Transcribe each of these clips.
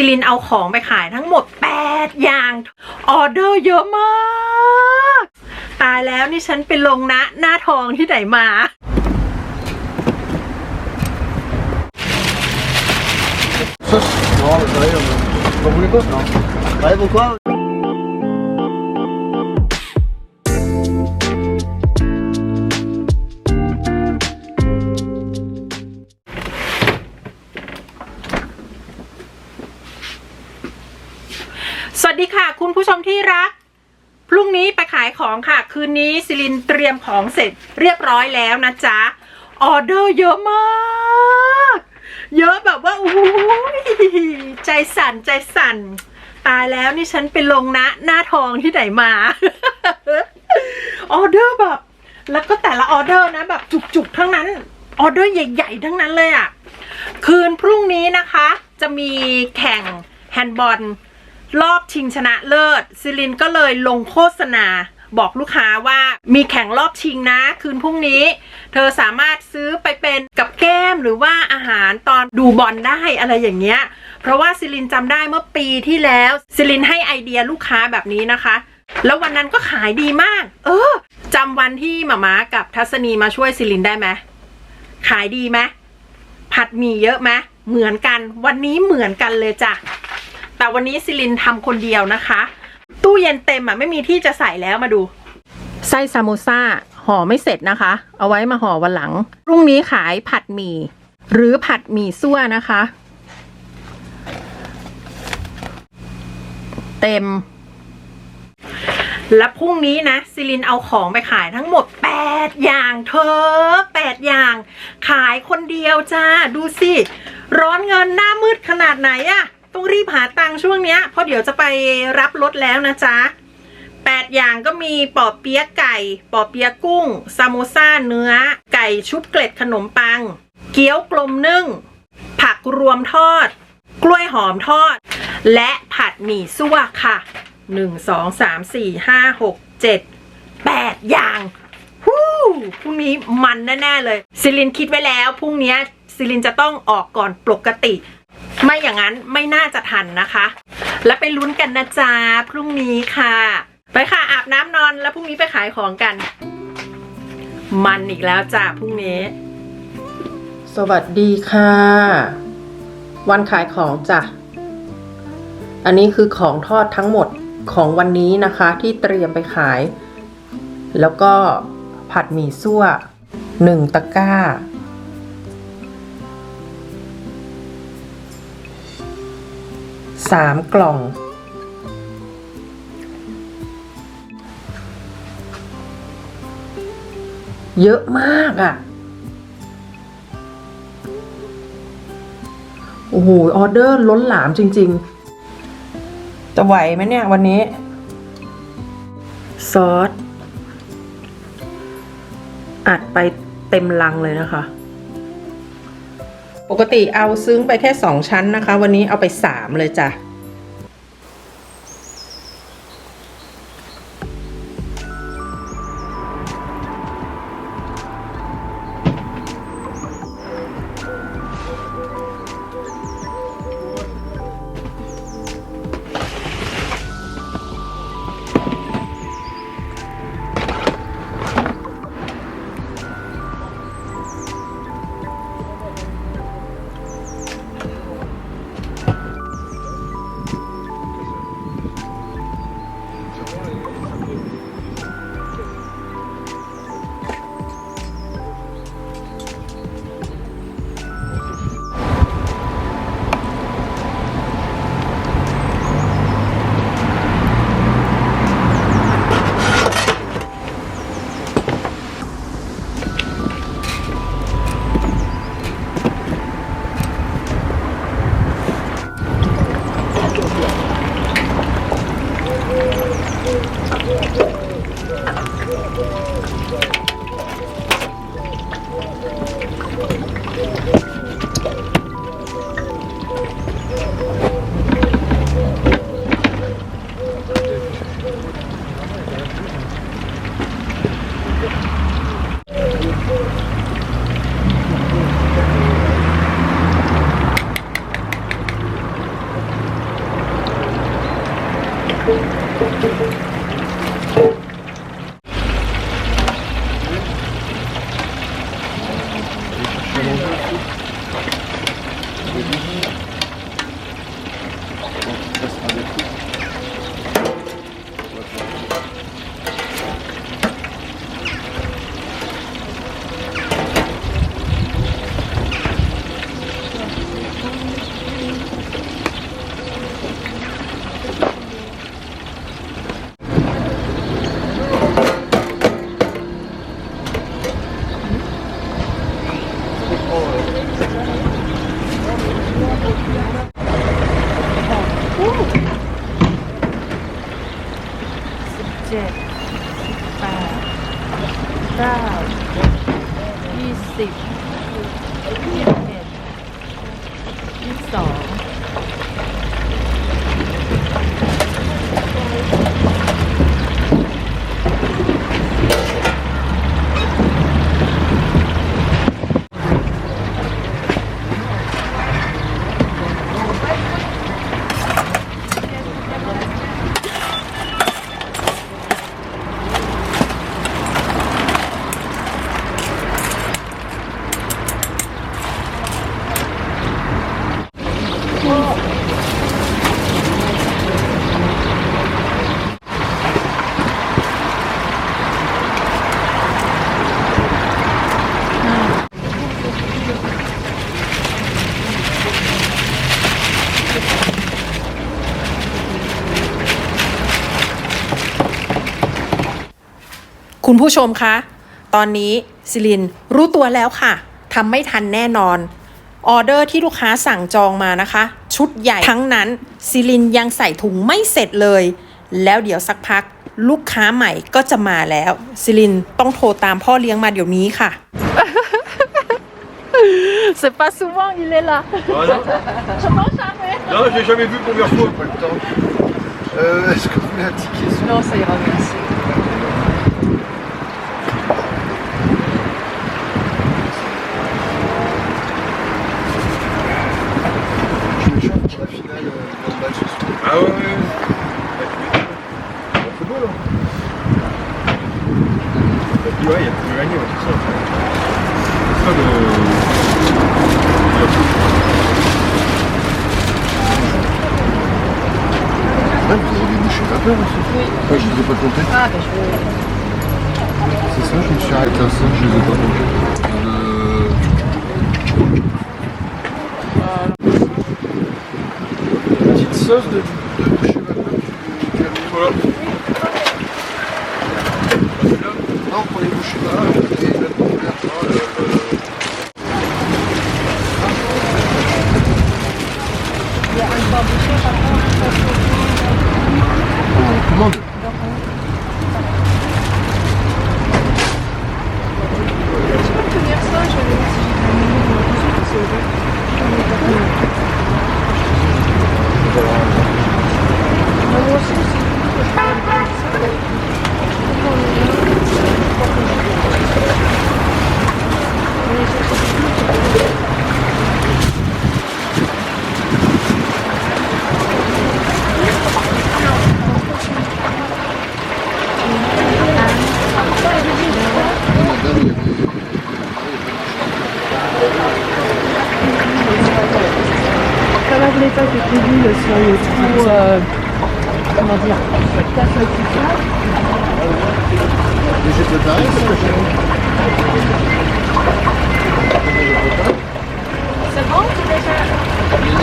ซิลินเอาของไปขายทั้งหมด 8 อย่างออเดอร์เยอะมาก ตายแล้วนี่ฉันไปลงนะ หน้าทองที่ไหนมา สวัสดีค่ะ คุณผู้ชมที่รัก พรุ่งนี้ไปขายของค่ะ คืนนี้ซิลินเตรียมของเสร็จเรียบร้อยแล้วนะจ๊ะ ออเดอร์เยอะมาก เยอะแบบว่าโอ้ยใจสั่นใจสั่น ตายแล้วนี่ฉันไปลงนะ หน้าทองที่ไหนมา ออเดอร์แบบ แล้วก็แต่ละออเดอร์นะแบบจุกๆทั้งนั้น ออเดอร์ใหญ่ๆ ทั้งนั้นเลยอะ่ะ คืนพรุ่งนี้นะคะ จะมีแข่งแฮนด์บอล รอบชิงชนะเลิศซิลินก็เลยลงโฆษณาบอกลูกค้าว่ามีแข่งรอบชิงนะ คืนพรุ่งนี้ เธอสามารถซื้อไปเป็นกับแก้มหรือว่าอาหารตอนดูบอลได้อะไรอย่างเงี้ย เพราะว่าซิลินจำได้เมื่อปีที่แล้วซิลินให้ไอเดียลูกค้าแบบนี้นะคะ แล้ววันนั้นก็ขายดีมาก เออจำวันที่หมาม้ากับทัศนีมาช่วยซิลินได้ไหมขายดีไหมผัดหมี่เยอะไหมเหมือนกัน วันนี้เหมือนกันเลยจ้ะ แต่วันนี้ซิลินทำคนเดียวนะคะ ตู้เย็นเต็มอะไม่มีที่จะใส่แล้วมาดู ไส้ซามโมซ่าห่อไม่เสร็จนะคะ เอาไว้มาห่อวันหลังพรุ่งนี้ขายผัดหมี่หรือผัดหมี่ซั่วนะคะ เต็ม และพรุ่งนี้นะซิลินเอาของไปขายทั้งหมด 8 อย่างเธอ 8 อย่าง ขายคนเดียวจ้า ดูสิ ร้อนเงินหน้ามืดขนาดไหนอะ ต้องรีบหาตังค์ช่วงเนี้ยเพราะเดี๋ยวจะไปรับรถแล้วนะจ๊ะ8อย่างก็มีปอเปี๊ยะไก่ปอเปี๊ยะกุ้งซามโมซ่าเนื้อ ไก่ชุบเกล็ดขนมปัง เกี๊ยวกลมนึ่ง ผักรวมทอด กล้วยหอมทอด และผัดหมี่ซั่วค่ะหนึ่งสองสามสี่ห้าหกเจ็ดแปดอย่างฮู้พรุ่งนี้มันแน่ ๆ เลยซิลินคิดไว้แล้วพรุ่งนี้ซิลินจะต้องออกก่อนปกติ ไม่อย่างนั้นไม่น่าจะทันนะคะ แล้วไปลุ้นกันนะจ๊ะพรุ่งนี้ค่ะ ไปค่ะอาบน้ำนอนแล้วพรุ่งนี้ไปขายของกัน มันอีกแล้วจ้ะพรุ่งนี้ สวัสดีค่ะ วันขายของจ้ะ อันนี้คือของทอดทั้งหมดของวันนี้นะคะ ที่เตรียมไปขาย แล้วก็ผัดหมี่ซั่วหนึ่งตะกร้า สามกล่อง เยอะมากอะ่ะ โอ้โห ออเดอร์ล้นหลามจริง ๆ จะไหวไหมเนี่ยวันนี้ ซอสอัดไปเต็มลังเลยนะคะ ปกติเอาซึ้งไปแค่สองชั้นนะคะ วันนี้เอาไปสามเลยจ้ะ คุณผู้ชมคะ ตอนนี้ซิลินรู้ตัวแล้วค่ะทำไม่ทันแน่นอนออเดอร์ที่ลูกค้าสั่งจองมานะคะ ชุดใหญ่ทั้งนั้นซิลินยังใส่ถุงไม่เสร็จเลย แล้วเดี๋ยวสักพัก ลูกค้าใหม่ก็จะมาแล้วซิลินต้องโทรตามพ่อเลี้ยงมาเดี๋ยวนี้ค่ะ C'est pas souvent il est là. Voilà. Comment jamais Non, j'ai jamais vu combien de fois, pas le temps. Euh, Est-ce que vous voulez un ticket sur- Non, ça ira, merci. Ouais, il y a plus ouais, c'est ça. C'est ça le... Ouais, vous avez débouché la peur aussi Oui. Ouais, je les ai pas comptés. Ah, ben je vais. C'est ça, je me suis arrêté à ça, je les ai pas comptés. Euh... Petite sauce de, de boucher vapeur, tu, tu as mis voilà. Лампа и души.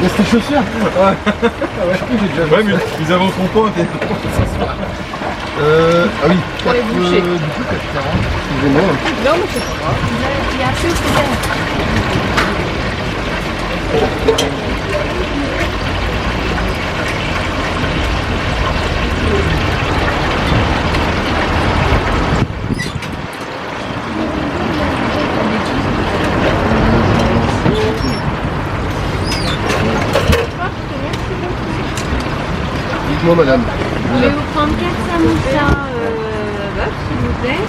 Il reste les chaussures Ouais. Ah ouais, j'ai déjà vu ouais, mais ils avancent trop pas. Euh, ah oui, Pour les boucher. Euh, du coup, 4,40. Excusez-moi. Non, mais c'est pas grave. Il y a assez au problème. Madame. Je vais vous prendre 4 samoussas euh, bœuf, s'il vous plaît.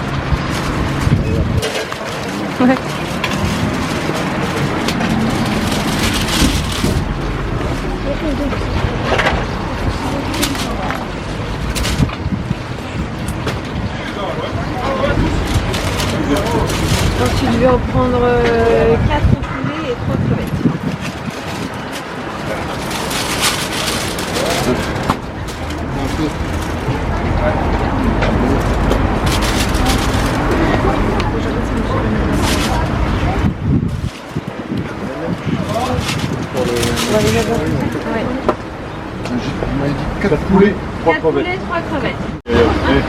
Ensuite, je vais en prendre 4 poulets et 3 crevettes. Ouais. Vous m'avez dit 4 poulets, 3 4 crevettes. poulets, 3 crevettes. Et après,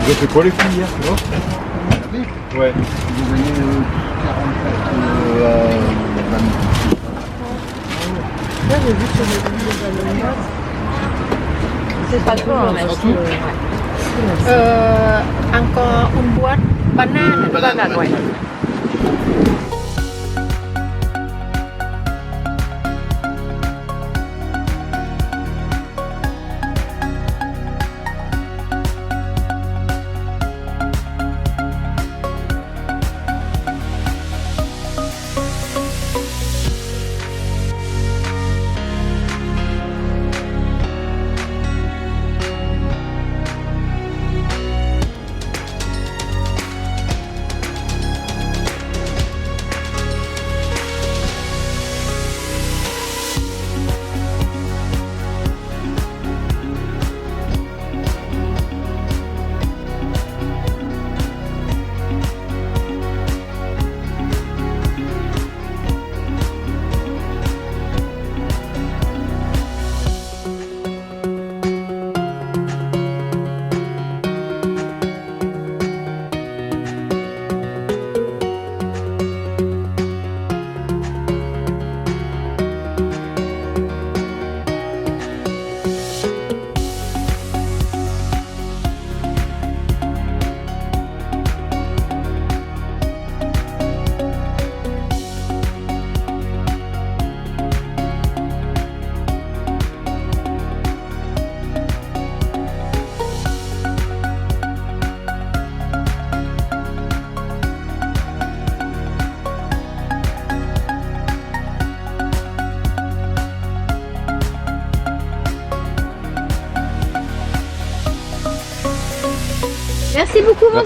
Vous avez fait quoi les filles hier, tu vois Ouais. Vous euh, 44 euh, à 20. C'est pas trop, hein, tout Euh, encore une boîte banane. Banane, ouais. Merci beaucoup, bon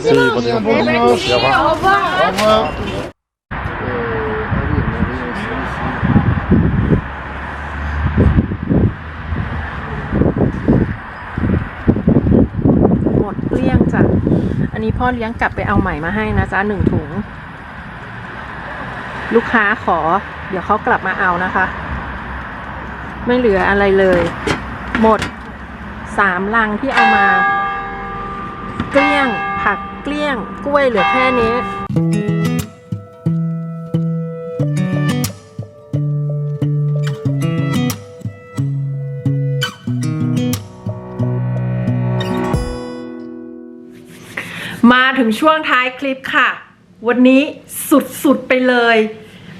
Merci, dimanche. bon dimanche. Eh ben, Bon dimanche. Au revoir. Au revoir. Euh, ah oui, elle m'avait aussi ici. หมดเกลี้ยงจ้ะอันนี้พ่อเลี้ยงกลับไปเอาใหม่มาให้นะจ๊ะหนึ่งถุง ลูกค้าขอ เดี๋ยวเขากลับมาเอานะคะ ไม่เหลืออะไรเลย หมดสามลังที่เอามา เกลี้ยงผัก เกลี้ยง กล้วยเหลือแค่นี้มาถึงช่วงท้ายคลิปค่ะ วันนี้สุดๆไปเลย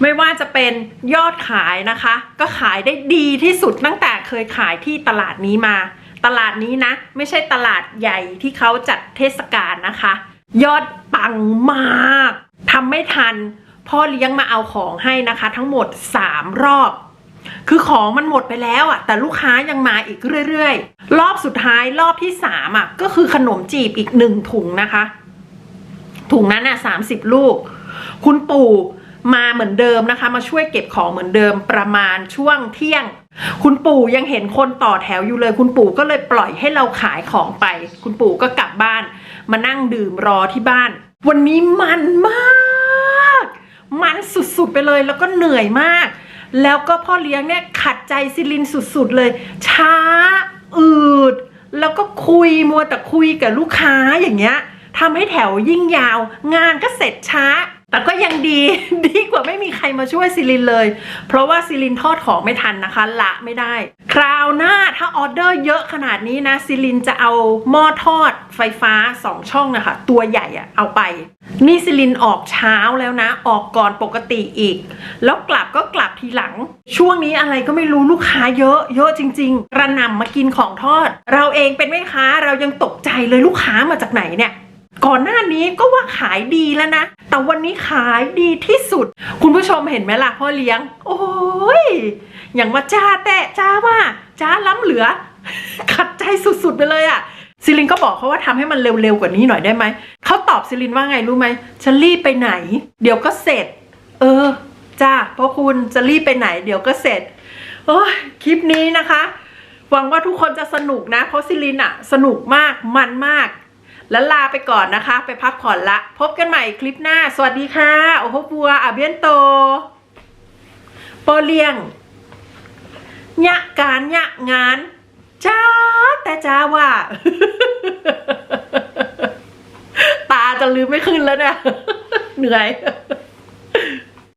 ไม่ว่าจะเป็นยอดขายนะคะ ก็ขายได้ดีที่สุดตั้งแต่เคยขายที่ตลาดนี้มา ตลาดนี้นะ ไม่ใช่ตลาดใหญ่ที่เขาจัดเทศกาลนะคะ ยอดปังมากทำไม่ทัน พ่อเลี้ยงมาเอาของให้นะคะ ทั้งหมด 3 รอบ คือของมันหมดไปแล้วอะแต่ลูกค้ายังมาอีกเรื่อยๆ รอบสุดท้ายรอบที่สามอะก็คือขนมจีบอีกหนึ่งถุงนะคะ ถุงนั้นอะสามสิบลูก คุณปู่มาเหมือนเดิมนะคะ มาช่วยเก็บของเหมือนเดิมประมาณช่วงเที่ยง คุณปู่ยังเห็นคนต่อแถวอยู่เลย คุณปู่ก็เลยปล่อยให้เราขายของไป คุณปู่ก็กลับบ้าน มานั่งดื่มรอที่บ้าน วันนี้มันมาก มันสุดๆไปเลยแล้วก็เหนื่อยมาก แล้วก็พ่อเลี้ยงเนี่ยขัดใจซิลินสุดๆเลย ช้าอืด แล้วก็คุยมัวแต่คุยกับลูกค้าอย่างเงี้ยทำให้แถวยิ่งยาว งานก็เสร็จช้า แต่ก็ยังดีดีกว่าไม่มีใครมาช่วยซิลินเลย เพราะว่าซิลินทอดของไม่ทันนะคะ ละไม่ได้ คราวหน้าถ้าออเดอร์เยอะขนาดนี้นะซิลินจะเอาหม้อทอดไฟฟ้าสองช่องนะคะ ตัวใหญ่อะเอาไป นี่ซิลินออกเช้าแล้วนะ ออกก่อนปกติอีก แล้วกลับก็กลับทีหลัง ช่วงนี้อะไรก็ไม่รู้ลูกค้าเยอะ เยอะจริงๆกระนำมากินของทอด เราเองเป็นแม่ค้าเรายังตกใจเลยลูกค้ามาจากไหนเนี่ย ก่อนหน้านี้ก็ว่าขายดีแล้วนะ แต่วันนี้ขายดีที่สุด คุณผู้ชมเห็นไหมล่ะพ่อเลี้ยง โอ้ยอย่างมาจ้าแต่จ้าว่าจ้าล้ำเหลือ ขัดใจสุดๆไปเลยอะ่ะซิลินก็บอกเขาว่าทำให้มันเร็วๆกว่านี้หน่อยได้ไหม เขาตอบซิลินว่าไงรู้ไหมฉันรีบไปไหน เดี๋ยวก็เสร็จ เออ จ้าพ่อคุณจะรีบไปไหน เดี๋ยวก็เสร็จโอ้ยคลิปนี้นะคะ หวังว่าทุกคนจะสนุกนะ เพราะซิลินอะสนุกมากมันมาก แล้วลาไปก่อนนะคะ ไปพักผ่อนละ พบกันใหม่คลิปหน้า สวัสดีค่ะ โอโฮบัวอาเบียนโต โปเลียงยะการยะงานจ้าแต่จ้าว่า ตาจะลืมไม่ขึ้นแล้วเนี่ยเหนื่อย